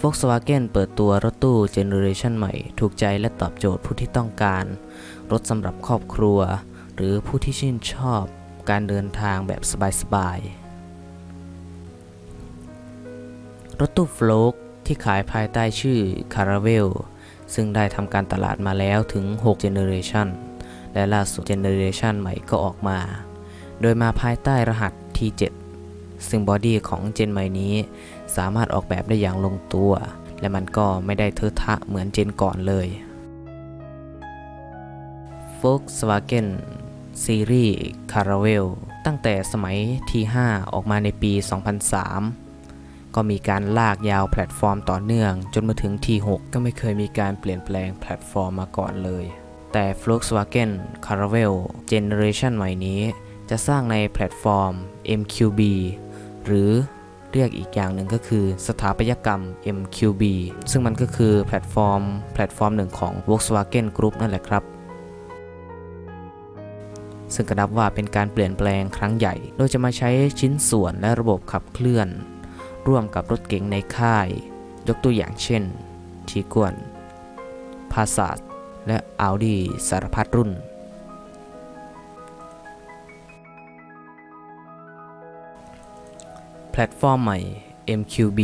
Volkswagen เปิดตัวรถตู้เจเนอเรชันใหม่ ถูกใจและตอบโจทย์ผู้ที่ต้องการ รถสำหรับครอบครัว หรือผู้ที่ชื่นชอบการเดินทางแบบสบายๆ รถตู้โฟลกที่ขายภายใต้ชื่อ Caravelle ซึ่งได้ทำการตลาดมาแล้วถึง 6 Generation และล่าสุด Generation ใหม่ก็ออกมา โดยมาภายใต้รหัส T7 ซึ่งบอดี้ของเจนใหม่นี้ สามารถออกแบบได้อย่างลงตัว และมันก็ไม่ได้เทอะทะเหมือนเจนก่อนเลย Volkswagen ซีรีส์ Caravelle ตั้งแต่สมัย T5 ออกมาในปี 2003 ก็มีการลากยาวแพลตฟอร์มต่อเนื่อง จนมาถึง T6 ก็ไม่เคยมีการเปลี่ยนแปลงแพลตฟอร์มมาก่อนเลย แต่ Volkswagen Caravelle Generation ใหม่นี้จะสร้างในแพลตฟอร์ม MQB หรือเรียกอีกอย่างหนึ่งก็คือสถาปัตยกรรม MQB ซึ่งมันก็คือแพลตฟอร์ม แพลตฟอร์มหนึ่งของ Volkswagen Group นั่นแหละครับ ซึ่งก็นับว่าเป็นการเปลี่ยนแปลงครั้งใหญ่ โดยจะมาใช้ชิ้นส่วนและระบบขับเคลื่อน ร่วมกับรถเก๋งในค่าย ยกตัวอย่างเช่นทีกวนพาส a ดและ Audi สารพัดรุ่น ลตฟอร์มใหม่ MQB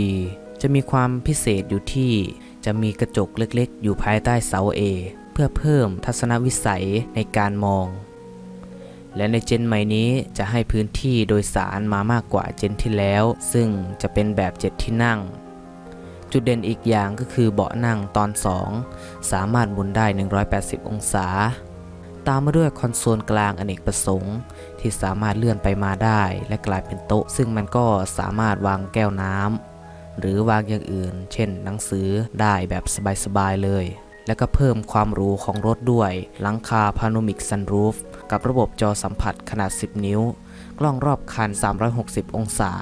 จะมีความพิเศษอยู่ที่จะมีกระจกเล็กๆ อยู่ภายใต้เสา A เพื่อเพิ่มทัศนวิสัยในการมอง และในเจนใหม่นี้จะให้พื้นที่โดยสารมามากกว่าเจนที่แล้ว ซึ่งจะเป็นแบบ 7 ที่นั่ง จุดเด่นอีกอย่างก็คือเบาะนั่งตอน 2 สามารถหมุนได้ 180 องศา ตามมาด้วยคอนโซลกลางอเนกประสงค์ ที่สามารถเลื่อนไปมาได้ และกลายเป็นโต๊ะ ซึ่งมันก็สามารถวางแก้วน้ำหรือวางอย่างอื่น เช่น หนังสือได้แบบสบาย ๆ เลย และก็เพิ่มความหรูของรถด้วย หลังคาพาโนมิกซันรูฟกับระบบจอสัมผัสขนาด 10 นิ้ว กล้องรอบคัน 360 องศา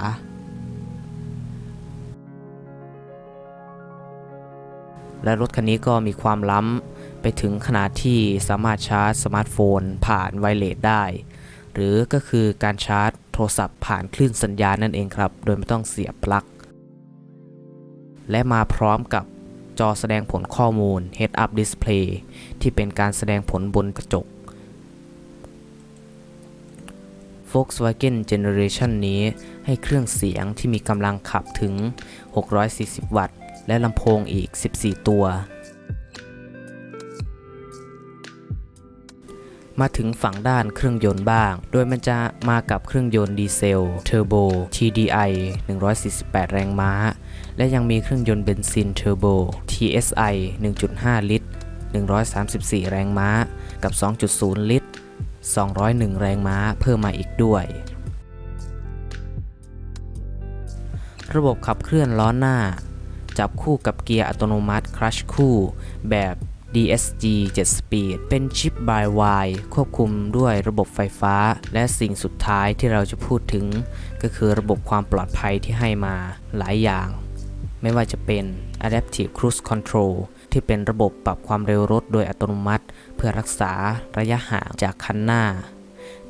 และรถคันนี้ก็มีความล้ำไปถึงขนาดที่สามารถชาร์จสมาร์ทโฟนผ่านไวเลสได้ หรือก็คือการชาร์จโทรศัพท์ผ่านคลื่นสัญญาณนั่นเองครับ โดยไม่ต้องเสียบปลั๊ก และมาพร้อมกับจอแสดงผลข้อมูล Head Up Display ที่เป็นการแสดงผลบนกระจก Volkswagen Generation นี้ให้เครื่องเสียงที่มีกำลังขับถึง 640 วัตต์ และลำโพงอีก 14 ตัว มาถึงฝั่งด้านเครื่องยนต์บ้าง โดยมันจะมากับเครื่องยนต์ดีเซลเทอร์โบ TDI 148 แรงม้า และยังมีเครื่องยนต์เบนซินเทอร์โบ TSI 1.5 ลิตร 134 แรงม้า กับ 2.0 ลิตร 201 แรงม้าเพิ่มมาอีกด้วยระบบขับเคลื่อนล้อหน้า จับคู่กับเกียร์อัตโนมัติคลัชคู่แบบ DSG 7 Speed เป็นชิป by Y ควบคุมด้วยระบบไฟฟ้า และสิ่งสุดท้ายที่เราจะพูดถึง ก็คือระบบความปลอดภัยที่ให้มาหลายอย่าง ไม่ว่าจะเป็น Adaptive Cruise Control ที่เป็นระบบปรับความเร็วรถโดยอัตโนมัติ เพื่อรักษาระยะห่างจากคันหน้า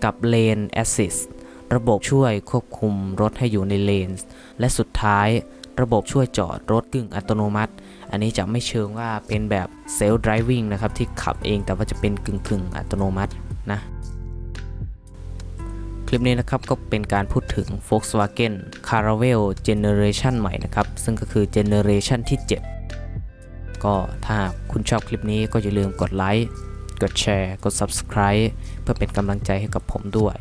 กับ Lane Assist ระบบช่วยควบคุมรถให้อยู่ในเลนและสุดท้าย ระบบช่วยจอดรถกึ่งอัตโนมัติ อันนี้จะไม่เชิงว่าเป็นแบบเซล f ์ driving นะครับที่ขับเองแต่ว่าจะเป็นกึ่งกึ่งอัตโนมัตินะ คลิปนี้นะครับก็เป็นการพูดถึง Volkswagen Caravelle Generation ใหม่นะครับ ซึ่งก็คือ Generation ที่ 7 ก็ถ้าคุณชอบคลิปนี้ก็อย่าลืมกดไลค์ กดแชร์ กด Subscribe เพื่อเป็นกำลังใจให้กับผมด้วย